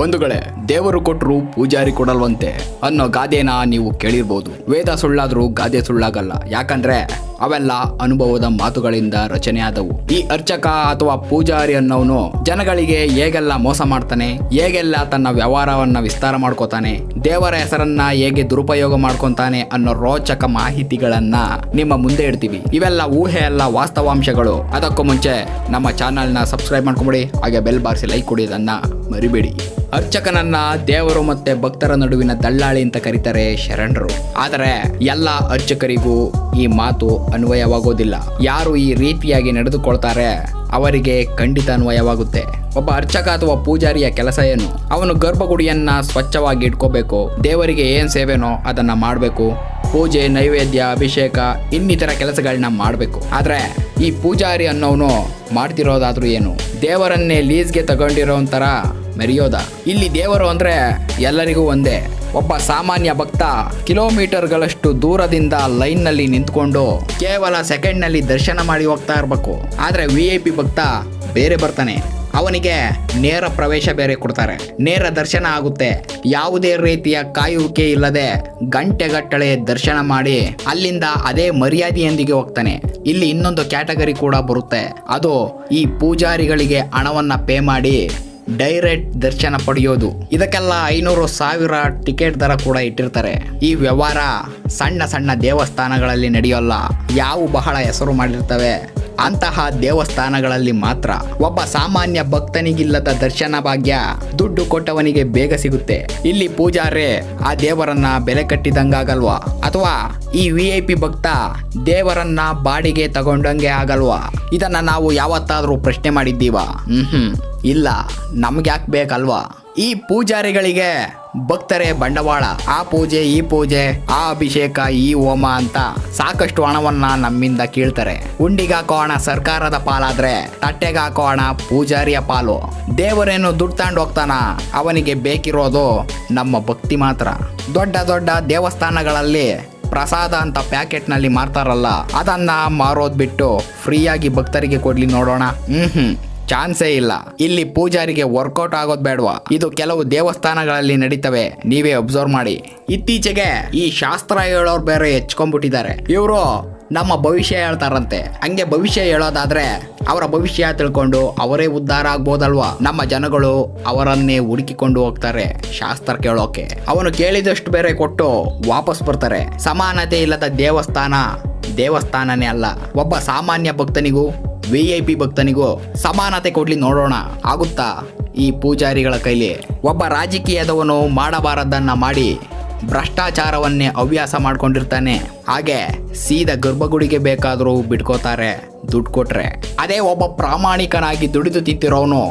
ಬಂಧುಗಳೇ, ದೇವರು ಕೊಟ್ಟರು ಪೂಜಾರಿ ಕೊಡಲ್ವಂತೆ ಅನ್ನೋ ಗಾದೆನ ನೀವು ಕೇಳಿರ್ಬೋದು. ವೇದ ಸುಳ್ಳಾದ್ರೂ ಗಾದೆ ಸುಳ್ಳಾಗಲ್ಲ. ಯಾಕಂದ್ರೆ ಅವೆಲ್ಲ ಅನುಭವದ ಮಾತುಗಳಿಂದ ರಚನೆ ಆದವು ಈ ಅರ್ಚಕ ಅಥವಾ ಪೂಜಾರಿ ಅನ್ನೋನು ಜನಗಳಿಗೆ ಹೇಗೆಲ್ಲ ಮೋಸ ಮಾಡ್ತಾನೆ, ಹೇಗೆಲ್ಲ ತನ್ನ ವ್ಯವಹಾರವನ್ನ ವಿಸ್ತಾರ ಮಾಡ್ಕೋತಾನೆ, ದೇವರ ಹೆಸರನ್ನ ಹೇಗೆ ದುರುಪಯೋಗ ಮಾಡ್ಕೊತಾನೆ ಅನ್ನೋ ರೋಚಕ ಮಾಹಿತಿಗಳನ್ನ ನಿಮ್ಮ ಮುಂದೆ ಇಡ್ತೀವಿ. ಇವೆಲ್ಲ ಊಹೆ ಅಲ್ಲ, ವಾಸ್ತವಾಂಶಗಳು. ಅದಕ್ಕೂ ಮುಂಚೆ ನಮ್ಮ ಚಾನಲ್ನ ಸಬ್ಸ್ಕ್ರೈಬ್ ಮಾಡ್ಕೊಂಬಿಡಿ. ಹಾಗೆ ಬೆಲ್ ಬಾರಿಸಿ ಲೈಕ್ ಕೊಡಿಯೋದನ್ನ ಮರಿಬೇಡಿ. ಅರ್ಚಕನನ್ನ ದೇವರು ಮತ್ತೆ ಭಕ್ತರ ನಡುವಿನ ದಳ್ಳಾಳಿ ಅಂತ ಕರೀತಾರೆ ಶರಣರು. ಆದರೆ ಎಲ್ಲ ಅರ್ಚಕರಿಗೂ ಈ ಮಾತು ಅನ್ವಯವಾಗೋದಿಲ್ಲ. ಯಾರು ಈ ರೀತಿಯಾಗಿ ನಡೆದುಕೊಳ್ತಾರೆ ಅವರಿಗೆ ಖಂಡಿತ ಅನ್ವಯವಾಗುತ್ತೆ. ಒಬ್ಬ ಅರ್ಚಕ ಅಥವಾ ಪೂಜಾರಿಯ ಕೆಲಸ ಏನು? ಅವನು ಗರ್ಭಗುಡಿಯನ್ನ ಸ್ವಚ್ಛವಾಗಿ ಇಟ್ಕೋಬೇಕು. ದೇವರಿಗೆ ಏನ್ ಸೇವೆನೋ ಅದನ್ನ ಮಾಡಬೇಕು. ಪೂಜೆ, ನೈವೇದ್ಯ, ಅಭಿಷೇಕ, ಇನ್ನಿತರ ಕೆಲಸಗಳನ್ನ ಮಾಡಬೇಕು. ಆದ್ರೆ ಈ ಪೂಜಾರಿ ಅನ್ನೋನು ಮಾಡ್ತಿರೋದಾದ್ರೂ ಏನು? ದೇವರನ್ನೇ ಲೀಸ್ಗೆ ತಗೊಂಡಿರೋ ಒಂಥರ ಮೆರೆಯೋದ. ಇಲ್ಲಿ ದೇವರು ಅಂದ್ರೆ ಎಲ್ಲರಿಗೂ ಒಂದೇ. ಒಬ್ಬ ಸಾಮಾನ್ಯ ಭಕ್ತ ಕಿಲೋಮೀಟರ್ಗಳಷ್ಟು ದೂರದಿಂದ ಲೈನ್ನಲ್ಲಿ ನಿಂತ್ಕೊಂಡು ಕೇವಲ ಸೆಕೆಂಡ್ನಲ್ಲಿ ದರ್ಶನ ಮಾಡಿ ಹೋಗ್ತಾ ಇರಬೇಕು. ಆದರೆ ವಿ ಐ ಪಿ ಭಕ್ತ ಬೇರೆ ಬರ್ತಾನೆ. ಅವನಿಗೆ ನೇರ ಪ್ರವೇಶ ಬೇರೆ ಕೊಡ್ತಾರೆ. ನೇರ ದರ್ಶನ ಆಗುತ್ತೆ. ಯಾವುದೇ ರೀತಿಯ ಕಾಯುವಿಕೆ ಇಲ್ಲದೆ ಗಂಟೆಗಟ್ಟಲೆ ದರ್ಶನ ಮಾಡಿ ಅಲ್ಲಿಂದ ಅದೇ ಮರ್ಯಾದೆಯೊಂದಿಗೆ ಹೋಗ್ತಾನೆ. ಇಲ್ಲಿ ಇನ್ನೊಂದು ಕ್ಯಾಟಗರಿ ಕೂಡ ಬರುತ್ತೆ. ಅದು ಈ ಪೂಜಾರಿಗಳಿಗೆ ಹಣವನ್ನ ಪೇ ಮಾಡಿ ಡೈರೆಕ್ಟ್ ದರ್ಶನ ಪಡೆಯೋದು. ಇದಕ್ಕೆಲ್ಲ ಐನೂರು ಸಾವಿರ ಟಿಕೆಟ್ ದರ ಕೂಡ ಇಟ್ಟಿರ್ತಾರೆ. ಈ ವ್ಯವಹಾರ ಸಣ್ಣ ಸಣ್ಣ ದೇವಸ್ಥಾನಗಳಲ್ಲಿ ನಡೆಯೋಲ್ಲ. ಯಾವ ಬಹಳ ಹೆಸರು ಮಾಡಿರ್ತವೆ. ಅಂತಹ ದೇವಸ್ಥಾನಗಳಲ್ಲಿ ಮಾತ್ರ ಒಬ್ಬ ಸಾಮಾನ್ಯ ಭಕ್ತನಿಗಿಲ್ಲದ ದರ್ಶನ ಭಾಗ್ಯ ದುಡ್ಡು ಕೊಟ್ಟವನಿಗೆ ಬೇಗ ಸಿಗುತ್ತೆ. ಇಲ್ಲಿ ಪೂಜಾರೆ ಆ ದೇವರನ್ನ ಬೆಲೆ ಕಟ್ಟಿದಂಗಾಗಲ್ವಾ? ಅಥವಾ ಈ ವಿ ಐ ಪಿ ಭಕ್ತ ದೇವರನ್ನ ಬಾಡಿಗೆ ತಗೊಂಡಂಗೆ ಆಗಲ್ವಾ? ಇದನ್ನ ನಾವು ಯಾವತ್ತಾದ್ರೂ ಪ್ರಶ್ನೆ ಮಾಡಿದ್ದೀವಾ? ಹ್ಮ್. ಇಲ್ಲ ನಮ್ಗೆ ಯಾಕೆ ಬೇಕಲ್ವಾ? ಈ ಪೂಜಾರಿಗಳಿಗೆ ಭಕ್ತರೇ ಬಂಡವಾಳ. ಆ ಪೂಜೆ, ಈ ಪೂಜೆ, ಆ ಅಭಿಷೇಕ, ಈ ಹೋಮ ಅಂತ ಸಾಕಷ್ಟು ಹಣವನ್ನ ನಮ್ಮಿಂದ ಕೀಳ್ತಾರೆ. ಉಂಡಿಗಾಕೋ ಹಣ ಸರ್ಕಾರದ ಪಾಲಾದ್ರೆ ತಟ್ಟೆಗಾಕೋ ಹಣ ಪೂಜಾರಿಯ ಪಾಲು. ದೇವರೇನು ದುಡ್ಡು ತಗೊಂಡು ಹೋಗ್ತಾನ? ಅವನಿಗೆ ಬೇಕಿರೋದು ನಮ್ಮ ಭಕ್ತಿ ಮಾತ್ರ. ದೊಡ್ಡ ದೊಡ್ಡ ದೇವಸ್ಥಾನಗಳಲ್ಲಿ ಪ್ರಸಾದ ಅಂತ ಪ್ಯಾಕೆಟ್ನಲ್ಲಿ ಮಾರ್ತಾರಲ್ಲ, ಅದನ್ನ ಮಾರೋದ್ ಬಿಟ್ಟು ಫ್ರೀಯಾಗಿ ಭಕ್ತರಿಗೆ ಕೊಡ್ಲಿ ನೋಡೋಣ. ಹ್ಮ್ ಹ್ಮ್. ಚಾನ್ಸೇ ಇಲ್ಲ. ಇಲ್ಲಿ ಪೂಜಾರಿಗೆ ವರ್ಕೌಟ್ ಆಗೋದ್ ಬೇಡವಾ? ಇದು ಕೆಲವು ದೇವಸ್ಥಾನಗಳಲ್ಲಿ ನಡೀತವೆ. ನೀವೇ ಅಬ್ಸರ್ವ್ ಮಾಡಿ. ಇತ್ತೀಚೆಗೆ ಈ ಶಾಸ್ತ್ರ ಹೇಳೋರು ಬೇರೆ ಹೆಚ್ಕೊಂಡ್ಬಿಟ್ಟಿದ್ದಾರೆ. ಇವರು ನಮ್ಮ ಭವಿಷ್ಯ ಹೇಳ್ತಾರಂತೆ. ಹಂಗೆ ಭವಿಷ್ಯ ಹೇಳೋದಾದ್ರೆ ಅವರ ಭವಿಷ್ಯ ತಿಳ್ಕೊಂಡು ಅವರೇ ಉದ್ಧಾರ ಆಗ್ಬೋದಲ್ವಾ? ನಮ್ಮ ಜನಗಳು ಅವರನ್ನೇ ಹುಡುಕಿಕೊಂಡು ಹೋಗ್ತಾರೆ ಶಾಸ್ತ್ರ ಕೇಳೋಕೆ. ಅವನು ಕೇಳಿದಷ್ಟು ಬೇರೆ ಕೊಟ್ಟು ವಾಪಸ್ ಬರ್ತಾರೆ. ಸಮಾನತೆ ಇಲ್ಲದ ದೇವಸ್ಥಾನ ದೇವಸ್ಥಾನನೇ ಅಲ್ಲ. ಒಬ್ಬ ಸಾಮಾನ್ಯ ಭಕ್ತನಿಗೂ ವಿ ಐ ಪಿ ಭಕ್ತನಿಗೂ ಸಮಾನತೆ ಕೊಡ್ಲಿ ನೋಡೋಣ. ಆಗುತ್ತಾ? ಈ ಪೂಜಾರಿಗಳ ಕೈಲಿ ಒಬ್ಬ ರಾಜಕೀಯದವನು ಮಾಡಬಾರದನ್ನ ಮಾಡಿ ಭ್ರಷ್ಟಾಚಾರವನ್ನೇ ಹವ್ಯಾಸ ಮಾಡ್ಕೊಂಡಿರ್ತಾನೆ. ಹಾಗೆ ಸೀದಾ ಗರ್ಭಗುಡಿಗೆ ಬೇಕಾದರೂ ಬಿಟ್ಕೋತಾರೆ, ದುಡ್ಡು ಕೊಟ್ರೆ. ಅದೇ ಒಬ್ಬ ಪ್ರಾಮಾಣಿಕನಾಗಿ ದುಡಿದು ತಿಂತಿರೋನು,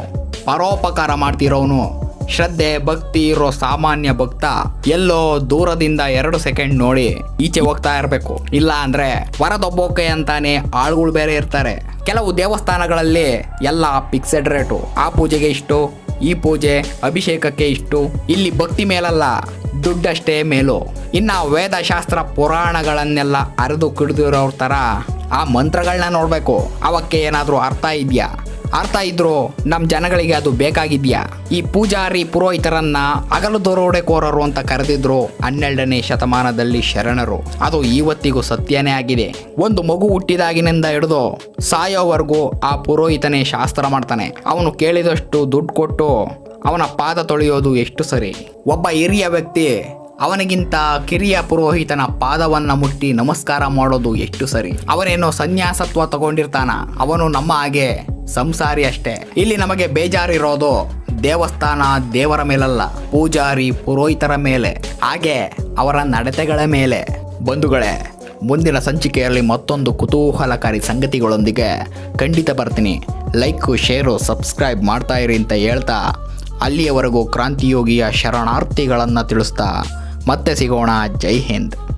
ಪರೋಪಕಾರ ಮಾಡ್ತಿರೋನು. ಶ್ರದ್ಧೆ, ಭಕ್ತಿ ಇರೋ ಸಾಮಾನ್ಯ ಭಕ್ತ ಎಲ್ಲೋ ದೂರದಿಂದ ಎರಡು ಸೆಕೆಂಡ್ ನೋಡಿ ಈಚೆ ಹೋಗ್ತಾ ಇರಬೇಕು. ಇಲ್ಲ ಅಂದ್ರೆ ಹೊರದೊಬ್ಬೋಕೆ ಅಂತಾನೆ ಆಳುಗಳು ಬೇರೆ ಇರ್ತಾರೆ. ಕೆಲವು ದೇವಸ್ಥಾನಗಳಲ್ಲಿ ಎಲ್ಲ ಫಿಕ್ಸೆಡ್ ರೇಟು ಆ ಪೂಜೆಗೆ ಇಷ್ಟು, ಈ ಪೂಜೆ ಅಭಿಷೇಕಕ್ಕೆ ಇಷ್ಟು, ಇಲ್ಲಿ ಭಕ್ತಿ ಮೇಲಲ್ಲ ದುಡ್ಡಷ್ಟೇ ಮೇಲು. ಇನ್ನ ವೇದಶಾಸ್ತ್ರ ಪುರಾಣಗಳನ್ನೆಲ್ಲ ಅರೆದು ಕಿಡಿದಿರೋ ಥರ ಆ ಮಂತ್ರಗಳನ್ನ ನೋಡಬೇಕು. ಅವಕ್ಕೆ ಏನಾದರೂ ಅರ್ಥ ಇದೆಯಾ? ಅರ್ಥ ಇದ್ರು ನಮ್ಮ ಜನಗಳಿಗೆ ಅದು ಬೇಕಾಗಿದ್ಯಾ? ಈ ಪೂಜಾರಿ ಪುರೋಹಿತರನ್ನ ಅಗಲು ದರೋಡೆಕೋರರು ಅಂತ ಕರೆದಿದ್ರು ಹನ್ನೆರಡನೇ ಶತಮಾನದಲ್ಲಿ ಶರಣರು. ಅದು ಇವತ್ತಿಗೂ ಸತ್ಯನೇ ಆಗಿದೆ. ಒಂದು ಮಗು ಹುಟ್ಟಿದಾಗಿನಿಂದ ಹಿಡಿದು ಸಾಯೋವರೆಗೂ ಆ ಪುರೋಹಿತನೇ ಶಾಸ್ತ್ರ ಮಾಡ್ತಾನೆ. ಅವನು ಕೇಳಿದಷ್ಟು ದುಡ್ಡು ಕೊಟ್ಟು ಅವನ ಪಾದ ತೊಳೆಯೋದು ಎಷ್ಟು ಸರಿ? ಒಬ್ಬ ಹಿರಿಯ ವ್ಯಕ್ತಿ ಅವನಿಗಿಂತ ಕಿರಿಯ ಪುರೋಹಿತನ ಪಾದವನ್ನ ಮುಟ್ಟಿ ನಮಸ್ಕಾರ ಮಾಡೋದು ಎಷ್ಟು ಸರಿ? ಅವನೇನೋ ಸನ್ಯಾಸತ್ವ ತಗೊಂಡಿರ್ತಾನ. ಅವನು ನಮ್ಮ ಹಾಗೆ ಸಂಸಾರಿ ಅಷ್ಟೇ. ಇಲ್ಲಿ ನಮಗೆ ಬೇಜಾರಿರೋದು ದೇವಸ್ಥಾನ ದೇವರ ಮೇಲಲ್ಲ, ಪೂಜಾರಿ ಪುರೋಹಿತರ ಮೇಲೆ, ಹಾಗೆ ಅವರ ನಡತೆಗಳ ಮೇಲೆ. ಬಂಧುಗಳೇ, ಮುಂದಿನ ಸಂಚಿಕೆಯಲ್ಲಿ ಮತ್ತೊಂದು ಕುತೂಹಲಕಾರಿ ಸಂಗತಿಗಳೊಂದಿಗೆ ಖಂಡಿತ ಬರ್ತೀನಿ. ಲೈಕು, ಶೇರು, ಸಬ್ಸ್ಕ್ರೈಬ್ ಮಾಡ್ತಾ ಇರಿ ಅಂತ ಹೇಳ್ತಾ, ಅಲ್ಲಿಯವರೆಗೂ ಕ್ರಾಂತಿಯೋಗಿಯ ಶರಣಾರ್ಥಿಗಳನ್ನು ತಿಳಿಸ್ತಾ, ಮತ್ತೆ ಸಿಗೋಣ. ಜೈ ಹಿಂದ್.